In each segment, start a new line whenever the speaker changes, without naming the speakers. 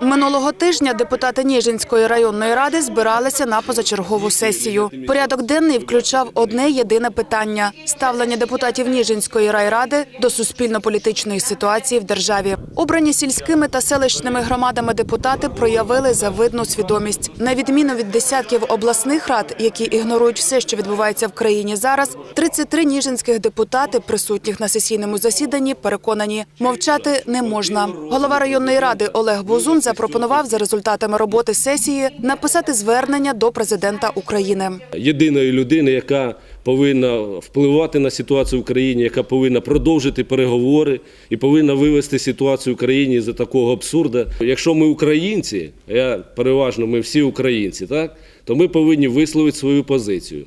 Минулого тижня депутати Ніжинської районної ради збиралися на позачергову сесію. Порядок денний включав одне єдине питання ставлення депутатів Ніжинської райради до суспільно-політичної ситуації в державі. Обрані сільськими та селищними громадами депутати проявили завидну свідомість. На відміну від десятків обласних рад, які ігнорують все, що відбувається в країні зараз, 33 ніжинських депутати, присутніх на сесійному засіданні, переконані, мовчати не можна. Голова районної ради Олег Бузун запропонував за результатами роботи сесії написати звернення до президента України.
єдиної людини, яка повинна впливати на ситуацію в країні, яка повинна продовжити переговори і повинна вивести ситуацію в країні з такого абсурду. Якщо ми українці, я переважно ми всі українці, так то ми повинні висловити свою позицію.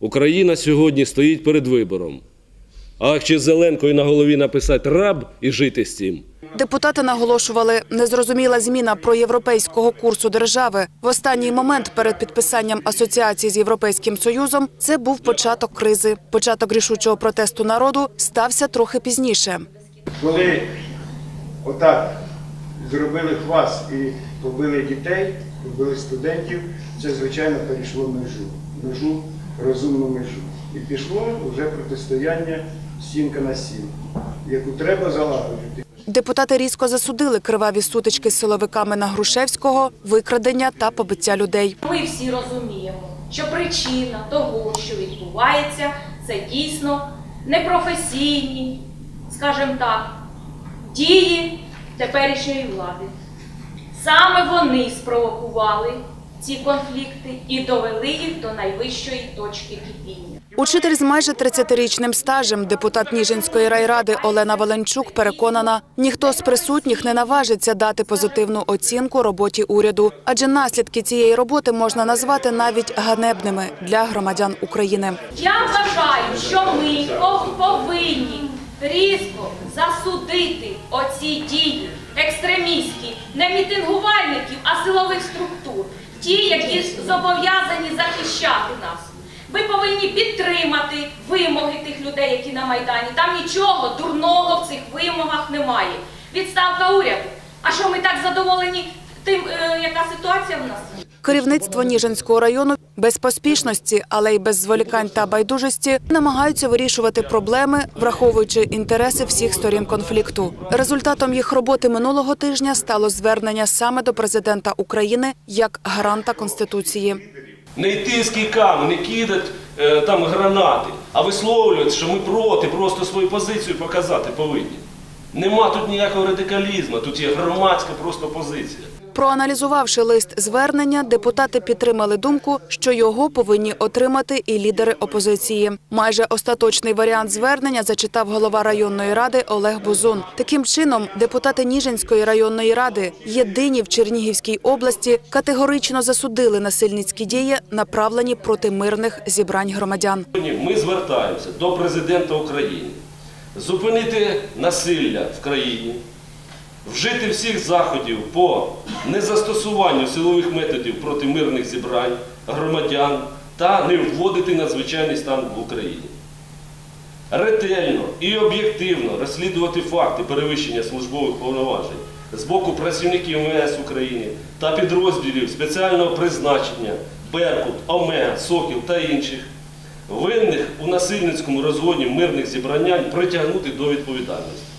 Україна сьогодні стоїть перед вибором. А чи Зеленкою на голові написати раб і жити з цим?
Депутати наголошували, незрозуміла зміна проєвропейського курсу держави в останній момент перед підписанням асоціації з європейським союзом. Це був початок кризи. Початок рішучого протесту народу стався трохи пізніше.
Коли отак зробили хвас і побили дітей, побили студентів, це звичайно перейшло межу, межу, розумну межу. І пішло вже протистояння стінка на стін, яку треба залагодити.
Депутати різко засудили криваві сутички з силовиками на Грушевського, викрадення та побиття людей.
Ми всі розуміємо, що причина того, що відбувається, це дійсно непрофесійні, скажімо так, дії теперішньої влади. Саме вони спровокували ці конфлікти і довели їх до найвищої точки кипіння.
Учитель з майже 30-річним стажем, депутат Ніжинської райради Олена Валенчук переконана, ніхто з присутніх не наважиться дати позитивну оцінку роботі уряду, адже наслідки цієї роботи можна назвати навіть ганебними для громадян України.
Я вважаю, що ми повинні різко засудити оці дії екстремістські, не мітингувальників, а силових структур, ті, які зобов'язані захищати нас. Ви повинні підтримати вимоги тих людей, які на Майдані. Там нічого дурного в цих вимогах немає. Відставка уряду. А що ми так задоволені тим, е, яка ситуація в нас?
Керівництво Ніжинського району без поспішності, але й без зволікань та байдужості намагаються вирішувати проблеми, враховуючи інтереси всіх сторін конфлікту. Результатом їх роботи минулого тижня стало звернення саме до президента України як гаранта конституції.
Не йти з кійками, не кидати е, там гранати, а висловлювати, що ми проти, просто свою позицію показати повинні. Нема тут ніякого радикалізму, тут є громадська просто позиція.
Проаналізувавши лист звернення, депутати підтримали думку, що його повинні отримати і лідери опозиції. Майже остаточний варіант звернення зачитав голова районної ради Олег Бузун. Таким чином, депутати Ніжинської районної ради, єдині в Чернігівській області, категорично засудили насильницькі дії, направлені проти мирних зібрань громадян.
Ми звертаємося до президента України зупинити насилля в країні, вжити всіх заходів по незастосуванню силових методів проти мирних зібрань громадян та не вводити надзвичайний стан в Україні. Ретельно і об'єктивно розслідувати факти перевищення службових повноважень з боку працівників МВС України та підрозділів спеціального призначення Беркут, ОМЕ, Сокіл та інших винних у насильницькому розгоні мирних зібрань притягнути до відповідальності.